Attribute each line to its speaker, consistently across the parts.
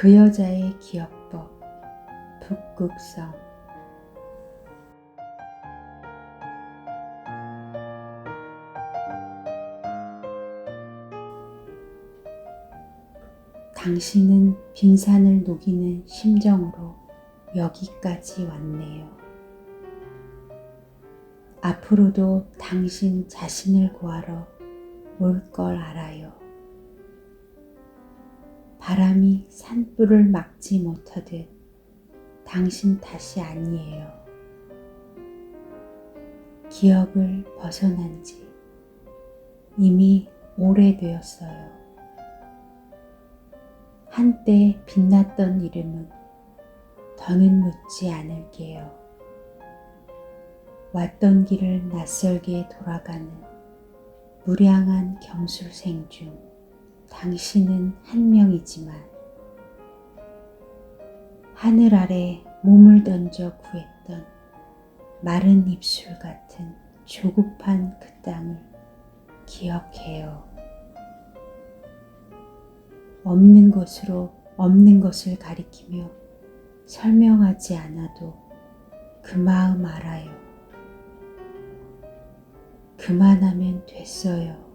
Speaker 1: 그 여자의 기억법 북극성 당신은 빙산을 녹이는 심정으로 여기까지 왔네요. 앞으로도 당신 자신을 구하러 올 걸 알아요. 바람이 산불을 막지 못하듯 당신 탓이 아니에요. 기억을 벗어난 지 이미 오래되었어요. 한때 빛났던 이름은 더는 묻지 않을게요. 왔던 길을 낯설게 돌아가는 무량한 경술생 중 당신은 한 명이지만 하늘 아래 몸을 던져 구했던 마른 입술 같은 조급한 그 땅을 기억해요. 없는 것으로 없는 것을 가리키며 설명하지 않아도 그 마음 알아요. 그만하면 됐어요.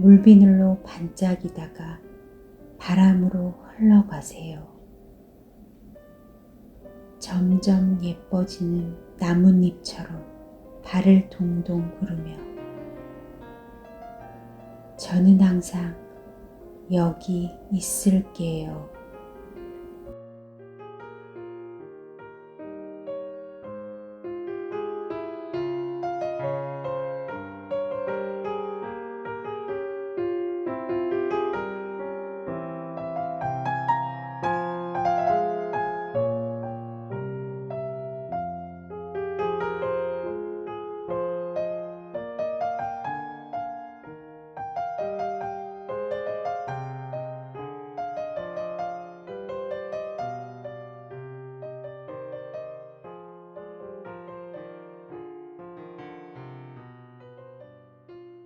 Speaker 1: 물비늘로 반짝이다가 바람으로 흘러가세요. 점점 예뻐지는 나뭇잎처럼 발을 동동 구르며 저는 항상 여기 있을게요.